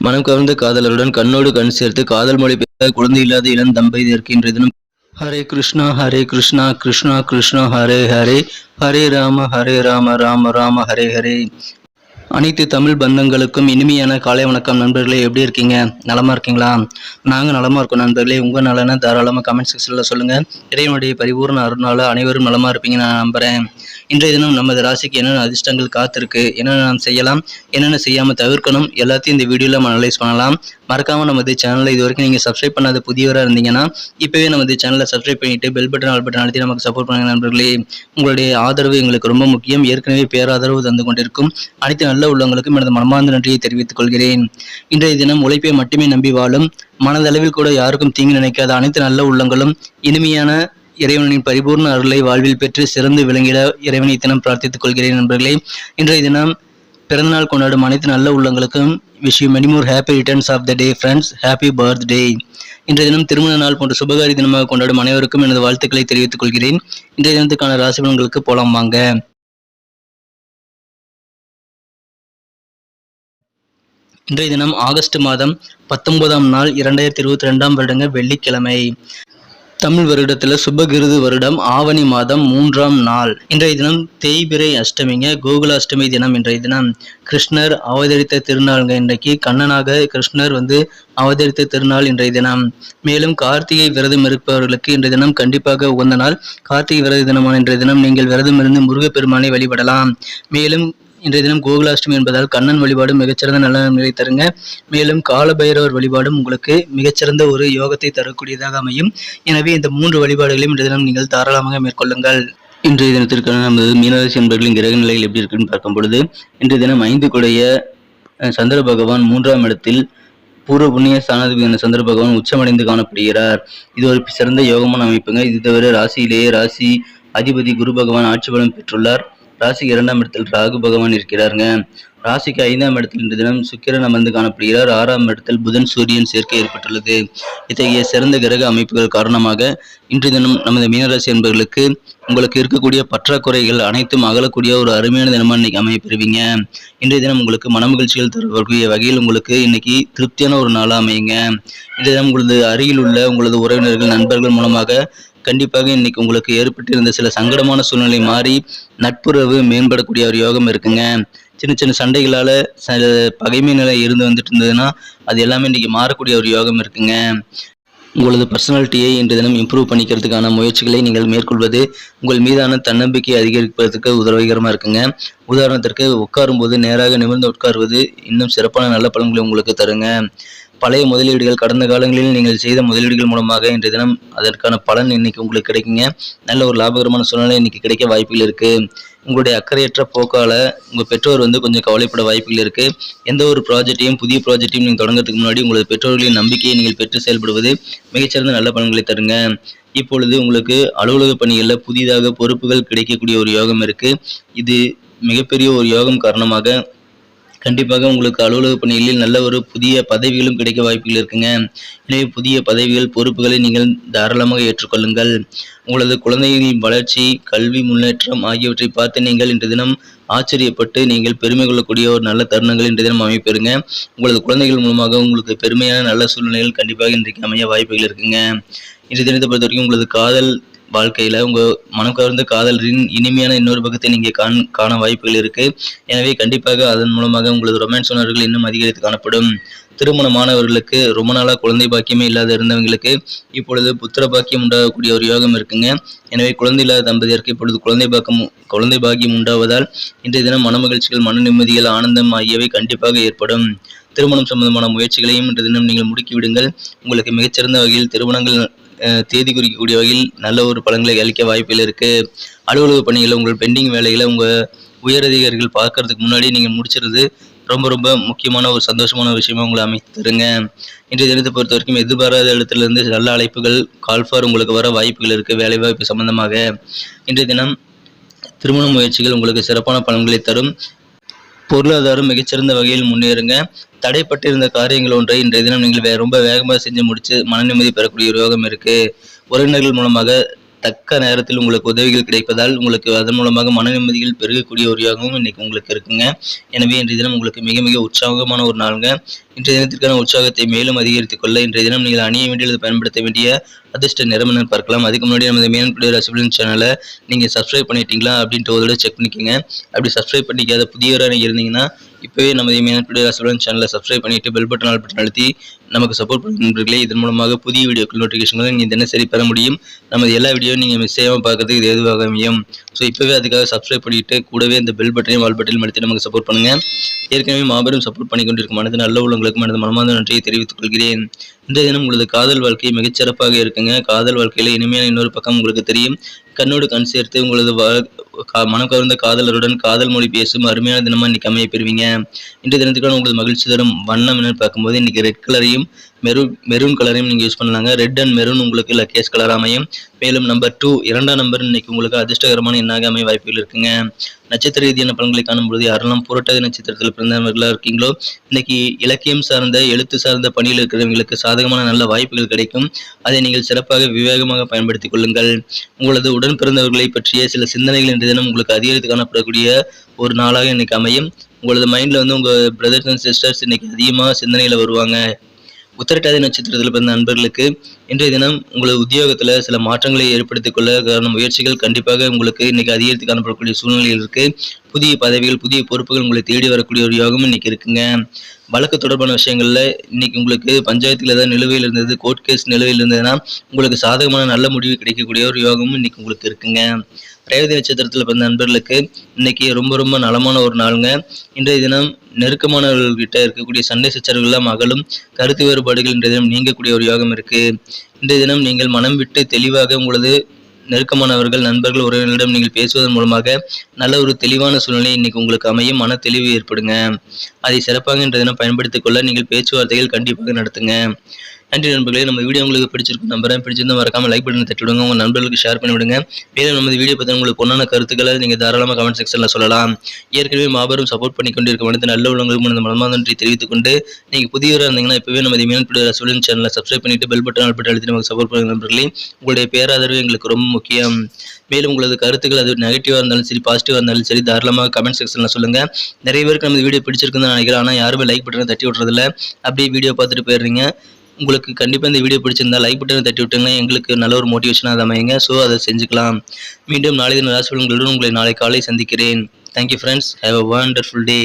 மனம் கவர்ந்த காதலருடன் கண்ணோடு கண் சேர்த்து காதல் மொழி பேச குழந்தை இல்லாத இளம் தம்பதியருக்கு இன்றைய தினம் ஹரே கிருஷ்ணா ஹரே கிருஷ்ணா கிருஷ்ணா கிருஷ்ணா ஹரே ஹரே ஹரே ராம ஹரே ராம ராம ராம ஹரே ஹரே. அனைத்து தமிழ் பந்தங்களுக்கும் இனிமையான காலை வணக்கம் நண்பர்களே எப்படி இருக்கீங்க? நலமா இருக்கீங்களா? நாங்கள் நலமா இருக்கோம் நண்பர்களே. உங்கள் நலனை தாராளமாக கமெண்ட் செக்ஷனில் சொல்லுங்கள் இறைவனுடைய பரிபூர்ண அருணால அனைவரும் நலமா இருப்பீங்க நான் நம்புகிறேன் இன்றைய தினம் நமது ராசிக்கு என்னென்ன அதிர்ஷ்டங்கள் காத்திருக்கு என்னென்ன நாம் செய்யலாம் என்னென்ன செய்யாமல் தவிர்க்கணும் எல்லாத்தையும் இந்த வீடியோவில் நம்ம அனலைஸ் பண்ணலாம். மறக்காமல் நமது சேனலை இது வரைக்கும் நீங்கள் சப்ஸ்கிரைப் பண்ணாத புதியவராக இருந்தீங்கன்னா இப்போவே நமது சேனலை சப்ஸ்கிரைப் பண்ணிவிட்டு பெல் பட்டன் ஆல் பட்டன் அழுத்தி நமக்கு சப்போர்ட் பண்ணுங்க நண்பர்களே. உங்களுடைய ஆதரவு எங்களுக்கு ரொம்ப முக்கியம். ஏற்கனவே பேராதரவு தந்து கொண்டிருக்கும் அனைத்து நல்ல உள்ளவங்களுக்கும் எனது மனமார்ந்த நன்றியை தெரிவித்துக் கொள்கிறேன். இன்றைய தினம் உழைப்பை மட்டுமே நம்பி வாழும் மனதளவில் கூட யாருக்கும் தீங்கு நினைக்காத அனைத்து நல்ல உள்ளங்களும் இனிமையான இறைவனின் பரிபூர்ண அருளை வாழ்வில் பெற்று சிறந்து விளங்கிட இறைவனை தினம் பிரார்த்தித்துக் கொள்கிறேன் நண்பர்களே. இன்றைய தினம் பிறந்தநாள் கொண்டாடும் அனைத்து நல்ல உள்ளங்களுக்கும் wish you many more happy returns of the day friends happy birthday இன்றைய தினம் திருமண நாள் போன்ற சுபகாரி தினமாக கொண்டாடும் அனைவருக்கும் எனது வாழ்த்துக்களை தெரிவித்துக் கொள்கிறேன். இன்றைய தினத்துக்கான ராசி பலன்களுக்கு போலாம் வாங்க. இன்றைய தினம் ஆகஸ்ட் மாதம் பத்தொன்பதாம் நாள் இரண்டாயிரத்தி இருபத்தி ரெண்டாம் வருடங்க வெள்ளிக்கிழமை. தமிழ் வருடத்தில் சுபகிருது வருடம் ஆவணி மாதம் மூன்றாம் நாள். இன்றைய தினம் தேய்பிரை அஷ்டமிங்க கோகுலாஷ்டமி தினம் இன்றைய தினம். கிருஷ்ணர் அவதரித்த திருநாளுங்க இன்றைக்கு. கண்ணனாக கிருஷ்ணர் வந்து அவதரித்த திருநாள் இன்றைய தினம். மேலும் கார்த்திகை விரதம் இருப்பவர்களுக்கு இன்றைய தினம் கண்டிப்பாக உகந்த நாள். கார்த்திகை விரத தினமான இன்றைய தினம் நீங்கள் விரதம் இருந்து முருகப்பெருமானை வழிபடலாம். மேலும் இன்றைய தினம் கோகுலாஷ்டமி என்பதால் கண்ணன் வழிபாடு மிகச்சிறந்த நல்ல நிலை தருங்க. மேலும் காலபைரவர் வழிபாடும் உங்களுக்கு மிகச்சிறந்த ஒரு யோகத்தை தரக்கூடியதாக அமையும். எனவே இந்த மூன்று வழிபாடுகளையும் இன்றைய தினம் நீங்கள் தாராளமாக மேற்கொள்ளுங்கள். இன்றைய தினத்திற்கான நமது மீனராசி என்பர்களின் கிரக நிலைகள் எப்படி இருக்குன்னு பார்க்கும் பொழுது இன்றைய தினம் ஐந்து குடைய சந்திர பகவான் மூன்றாம் இடத்தில் பூர்வ புண்ணிய ஸ்தானாதிபதியான சந்திர பகவான் உச்சமடைந்து காணப்படுகிறார். இது ஒரு சிறந்த யோகமான அமைப்புங்க. இது தவிர ராசியிலேயே ராசி அதிபதி குரு பகவான் ஆட்சி பலம் பெற்றுள்ளார். ராசிக்கு இரண்டாம் இடத்தில் ராகு பகவான் இருக்கிறாருங்க. ராசிக்கு ஐந்தாம் இடத்தில் இன்று தினம் சுக்கிரன் அமர்ந்து காணப்படுகிறார். ஆறாம் இடத்தில் புதன் சூரியன் சேர்க்கை ஏற்பட்டுள்ளது. இத்தகைய சிறந்த கிரக அமைப்புகள் காரணமாக இன்று தினம் நமது மீனராசி என்பவர்களுக்கு உங்களுக்கு இருக்கக்கூடிய பற்றாக்குறைகள் அனைத்தும் அகலக்கூடிய ஒரு அருமையான தினமாக இன்னைக்கு அமைய பெறுவீங்க. இன்றைய தினம் உங்களுக்கு மனமகிழ்ச்சிகள் தரக்கூடிய வகையில் உங்களுக்கு இன்னைக்கு திருப்தியான ஒரு நாளாக அமையுங்க. இன்றைய தினம் உங்களது அருகில் உள்ள உங்களது உறவினர்கள் நண்பர்கள் மூலமாக கண்டிப்பாக இன்னைக்கு உங்களுக்கு ஏற்பட்டிருந்த சில சங்கடமான சூழ்நிலை மாறி நட்புறவு மேம்படக்கூடிய ஒரு யோகம் இருக்குங்க. சின்ன சின்ன சண்டைகளால் சில பகைமை நிலை இருந்து வந்துட்டு இருந்ததுன்னா அது எல்லாமே இன்னைக்கு மாறக்கூடிய ஒரு யோகம் இருக்குங்க. உங்களது பர்சனாலிட்டியை இன்று தினம் இம்ப்ரூவ் பண்ணிக்கிறதுக்கான முயற்சிகளை நீங்கள் மேற்கொள்வது உங்கள் மீதான தன்னம்பிக்கை அதிகரிப்பதற்கு உதவிகரமாக இருக்குங்க. உதாரணத்திற்கு உட்காரும்போது நேராக நிமிர்ந்து உட்காருவது இன்னும் சிறப்பான நல்ல பலன்களை உங்களுக்கு தருங்க. பழைய முதலீடுகள் கடந்த காலங்களில் நீங்கள் செய்த முதலீடுகள் மூலமாக இன்றைய தினம் அதற்கான பலன் இன்னைக்கு உங்களுக்கு கிடைக்குங்க. நல்ல ஒரு லாபகரமான சூழ்நிலை இன்னைக்கு கிடைக்க வாய்ப்புகள் இருக்கு. உங்களுடைய அக்கறையற்ற போக்கால உங்கள் பெற்றோர் வந்து கொஞ்சம் கவலைப்பட வாய்ப்புகள் இருக்கு. எந்த ஒரு ப்ராஜெக்டையும் புதிய ப்ராஜெக்டையும் நீங்கள் தொடங்கிறதுக்கு முன்னாடி உங்களது பெற்றோர்களின் நம்பிக்கையை நீங்கள் பெற்று செயல்படுவது மிகச்சிறந்த நல்ல பலன்களை தருங்க. இப்பொழுது உங்களுக்கு அலுவலக பணிகளில் புதிதாக பொறுப்புகள் கிடைக்கக்கூடிய ஒரு யோகம் இருக்கு. இது மிகப்பெரிய ஒரு யோகம் காரணமாக கண்டிப்பாக உங்களுக்கு அலுவலக பணிகளில் நல்ல ஒரு புதிய பதவிகளும் கிடைக்க வாய்ப்புகள் இருக்குங்க. எனவே புதிய பதவிகள் பொறுப்புகளை நீங்கள் தாராளமாக ஏற்றுக்கொள்ளுங்கள். உங்களது குழந்தைகளின் வளர்ச்சி கல்வி முன்னேற்றம் ஆகியவற்றை பார்த்து நீங்கள் இன்று தினம் ஆச்சரியப்பட்டு நீங்கள் பெருமை கொள்ளக்கூடிய ஒரு நல்ல தருணங்கள் இன்று தினம் அமைப்பெறுங்க. உங்களது குழந்தைகள் மூலமாக உங்களுக்கு பெருமையான நல்ல சூழ்நிலைகள் கண்டிப்பாக இன்றைக்கு அமைய வாய்ப்புகள் இருக்குங்க. இன்றைய தினத்தை பொறுத்த வரைக்கும் உங்களது காதல் வாழ்க்கையில் உங்கள் மனம் கவர்ந்த காதலரின் இனிமையான இன்னொரு பக்கத்தை நீங்கள் காண் காண வாய்ப்புகள் இருக்குது எனவே கண்டிப்பாக அதன் மூலமாக உங்களது ரொமான்ஸ் உணர்வுகள் இன்னும் அதிகரித்து காணப்படும். திருமணமானவர்களுக்கு ரொம்ப நாளாக குழந்தை பாக்கியமே இல்லாத இருந்தவங்களுக்கு இப்பொழுது புத்திர பாக்கியம் உண்டாகக்கூடிய ஒரு யோகம் இருக்குங்க. எனவே குழந்தை இல்லாத தம்பதியருக்கு இப்பொழுது குழந்தை பாக்கம் குழந்தை பாக்கியம் உண்டாவதால் இன்றைய தினம் மன மகிழ்ச்சிகள் மன நிம்மதிகள் ஆனந்தம் ஆகியவை கண்டிப்பாக ஏற்படும். திருமணம் சம்பந்தமான முயற்சிகளையும் இன்று தினம் நீங்கள் முடுக்கிவிடுங்கள். உங்களுக்கு மிகச்சிறந்த வகையில் திருமணங்கள் தேதி குறிக்கக்கூடிய வகையில் நல்ல ஒரு பலன்களை அளிக்க வாய்ப்புகள் இருக்குது அலுவலக பணிகளை உங்கள் பெண்டிங் வேலைகளை உங்கள் உயரதிகாரிகள் பார்க்கறதுக்கு முன்னாடி நீங்கள் முடிச்சிருது ரொம்ப ரொம்ப முக்கியமான ஒரு சந்தோஷமான விஷயமா உங்களை அமைத்து தருங்க. இன்றைய தினத்தை பொறுத்த வரைக்கும் எதிர்பாராத இடத்துல இருந்து நல்ல அழைப்புகள் கால்ஃபார் உங்களுக்கு வர வாய்ப்புகள் இருக்குது வேலை வாய்ப்பு சம்பந்தமாக. இன்றைய தினம் திருமண முயற்சிகள் உங்களுக்கு சிறப்பான பலன்களை தரும். பொருளாதாரம் மிகச்சிறந்த வகையில் முன்னேறுங்க. தடைப்பட்டிருந்த காரியங்கள் ஒன்றை இன்றைய தினம் நீங்கள் ரொம்ப வேகமாக செஞ்சு முடிச்சு மன நிம்மதி பெறக்கூடிய ஒரு யோகம் இருக்குது உறவினர்கள் மூலமாக தக்க நேரத்தில் உங்களுக்கு உதவிகள் கிடைப்பதால் உங்களுக்கு அதன் மூலமாக மன நிம்மதிகள் பெருகக்கூடிய ஒரு யோகமும் இன்னைக்கு உங்களுக்கு இருக்குங்க. எனவே இன்றைய தினம் உங்களுக்கு மிக மிக உற்சாகமான ஒரு நாளுங்க. இன்றைய தினத்திற்கான உற்சாகத்தை மேலும் அதிகரித்துக் கொள்ள இன்றைய தினம் நீங்கள் அணிய வேண்டியது பயன்படுத்த வேண்டிய அதிர்ஷ்ட நிறம் பார்க்கலாம். அதுக்கு முன்னாடி நமது மேன்குடி ரசிபலன் சேனலை நீங்கள் சப்ஸ்கிரைப் பண்ணிட்டீங்களா அப்படின்ட்டு ஒரு தடவை செக் பண்ணிக்கோங்க. அப்படி சப்ஸ்கிரைப் பண்ணிக்காத புதியவராக நீங்கள் இருந்தீங்கன்னா இப்போவே நமது மேன்குடி ரசிபலன் சேனலை சப்ஸ்கிரைப் பண்ணிட்டு பெல் பட்டன் ஆல் பட்டன் அழுத்தி நமக்கு சப்போர்ட் பண்ணுறீங்களே இதன் மூலமாக புதிய வீடியோக்கள் நோட்டிஃபிகேஷன்களை நீங்கள் தினசரி பெற முடியும்? நமது எல்லா வீடியோ நீங்கள் மிஸ் செய்யாமல் பார்க்கறதுக்கு இது எதுவாக அமையும்? ஸோ இப்போவே அதுக்காக சப்ஸ்கிரைப் பண்ணிட்டு கூடவே இந்த பெல் பட்டனையும் வால் பட்டனையும் எடுத்து நமக்கு சப்போர்ட் பண்ணுங்கள் ஏற்கனவே மாபெரும் சப்போர்ட் பண்ணி கொண்டிருக்கும் மனது நல்ல உள்ளவங்களுக்கு மனது மனமார்ந்த நன்றியை தெரிவித்துக் கொள்கிறேன். இந்த தினம் உங்களது காதல் வாழ்க்கை மிகச்சிறப்பாக இருக்குங்க. காதல் வாழ்க்கையில் இனிமையான இன்னொரு பக்கம் உங்களுக்கு தெரியும். கண்ணோடு கண் சேர்த்து உங்களது வா- மனம் கவர்ந்த காதலருடன் காதல் மொழி பேசும் அருமையான தினமா இன்னைக்கு அமைய பெறுவீங்க. இன்றைய தினத்துக்கான உங்களுக்கு மகிழ்ச்சி தரும் வண்ணம் என்னன்னு பார்க்கும்போது இன்னைக்கு ரெட் கலரையும் மெரூன் மெரூன் கலரையும் நீங்கள் யூஸ் பண்ணலாங்க. ரெட் அண்ட் மெரூன் உங்களுக்கு லக்கேஸ் கலர் அமையும். மேலும் நம்பர் டூ இரண்டாம் நம்பர் இன்னைக்கு உங்களுக்கு அதிர்ஷ்டகரமான எண்ணாக அமைய வாய்ப்புகள் இருக்குங்க. நட்சத்திர ரீதியான பலன்களை காணும்பொழுது யாரெல்லாம் புரட்டாதி நட்சத்திரத்தில் பிறந்தவர்களாக இருக்கீங்களோ இன்னைக்கு இலக்கியம் சார்ந்த எழுத்து சார்ந்த பணியில் இருக்கிறவங்களுக்கு சாதகமான நல்ல வாய்ப்புகள் கிடைக்கும். அதை நீங்கள் சிறப்பாக விவேகமாக பயன்படுத்திக் கொள்ளுங்கள். உங்களது உடன் பிறந்தவர்களை பற்றிய சில சிந்தனைகள் இன்றைய தினம் உங்களுக்கு அதிகரித்து காணப்படக்கூடிய ஒரு நாளாக இன்னைக்கு அமையும். உங்களது மைண்டில் வந்து உங்கள் பிரதர்ஸ் அண்ட் சிஸ்டர்ஸ் இன்னைக்கு அதிகமாக சிந்தனையில் வருவாங்க. உத்திரட்டாதி நட்சத்திரத்தில் பிறந்த நண்பர்களுக்கு இன்றைய தினம் உங்களது உத்தியோகத்தில் சில மாற்றங்களை ஏற்படுத்திக் கொள்ள காரண முயற்சிகள் கண்டிப்பாக உங்களுக்கு இன்னைக்கு அதிகரித்து காணப்படக்கூடிய சூழ்நிலையில் இருக்கு. புதிய பதவிகள் புதிய பொறுப்புகள் உங்களை தேடி வரக்கூடிய ஒரு யோகம் இன்னைக்கு இருக்குங்க. வழக்கு தொடர்பான விஷயங்களில் இன்னைக்கு உங்களுக்கு பஞ்சாயத்தில் ஏதாவது நிலுவையில் இருந்தது கோர்ட் கேஸ் நிலுவையில் இருந்ததுன்னா உங்களுக்கு சாதகமான நல்ல முடிவு கிடைக்கக்கூடிய ஒரு யோகமும் இன்னைக்கு உங்களுக்கு இருக்குங்க. ரேவதி நட்சத்திரத்தில் பிறந்த நண்பர்களுக்கு இன்னைக்கு ரொம்ப ரொம்ப நலமான ஒரு நாளுங்க. இன்றைய தினம் நெருக்கமானவர்கள்கிட்ட இருக்கக்கூடிய சண்டை சச்சரவுகள்லாம் அகலும் கருத்து வேறுபாடுகள் இன்றைய தினம் நீங்கக்கூடிய ஒரு யோகம் இருக்கு. இன்றைய தினம் நீங்கள் மனம் விட்டு தெளிவாக உங்களது நெருக்கமானவர்கள் நண்பர்கள் உறவினரிடம் நீங்கள் பேசுவதன் மூலமாக நல்ல ஒரு தெளிவான சூழ்நிலை இன்னைக்கு உங்களுக்கு அமையும். மன தெளிவு ஏற்படுங்க. அதை சிறப்பாக இன்றைய தினம் பயன்படுத்திக் கொள்ள நீங்கள் பேச்சுவார்த்தைகள் கண்டிப்பாக நடத்துங்க. நன்றி நண்பர்களே நம்ம வீடியோ உங்களுக்கு பிடிச்சிருக்கு நம்புறேன். பிடிச்சிருந்தா மறக்காம லைக் பட்டன் தட்டி விடுங்க உங்க நண்பர்களுக்கு ஷேர் பண்ணி விடுங்க மேலும் நம்ம வீடியோ பத்தி உங்களுக்கு பொண்ணான கருத்துக்களை நீங்க தாராளமாக கமெண்ட் செக்ஷன்ல சொல்லலாம். ஏற்கனவே மாபெரும் சப்போர்ட் பண்ணி கொண்டிருக்க மனித நல்ல உள்ளவங்களுக்கு மனது மனமா நன்றி தெரிவித்துக் கொண்டு நீங்க புதியவராக இருந்தீங்கன்னா இப்பவே நம்ம மீன் ரசூலின் சேனலை சப்ஸ்கிரைப் பண்ணிட்டு பெல் பட்டன் ஆல் பட்டன் அழுத்தி நமக்கு சப்போர்ட் பண்ணுங்க நண்பர்களே. உங்களுடைய பேராதரவு எங்களுக்கு ரொம்ப முக்கியம். மேலும் உங்களது கருத்துக்கள் அது நெகட்டிவாக இருந்தாலும் சரி பாசிட்டிவாக இருந்தாலும் சரி தாராளமாக கமெண்ட் செக்ஷனில் சொல்லுங்க. நிறைய பேருக்கு நம்ம வீடியோ பிடிச்சிருக்குன்னு நான் நினைக்கிறேன். ஆனால் யாருமே லைக் பட்டனை தட்டி விட்றதில்ல. அப்படியே வீடியோ பார்த்துட்டு போயிடுறீங்க. உங்களுக்கு கண்டிப்பாக இந்த வீடியோ பிடிச்சிருந்தா லைக் பட்டனை தட்டி விட்டுங்க எங்களுக்கு நல்ல ஒரு மோட்டிவேஷனாக அதை அமையுங்க. ஸோ அதை செஞ்சுக்கலாம். மீண்டும் நாளை தின ராசிபலன்களுடன் உங்களை நாளை காலை சந்திக்கிறேன். Thank you friends have a wonderful day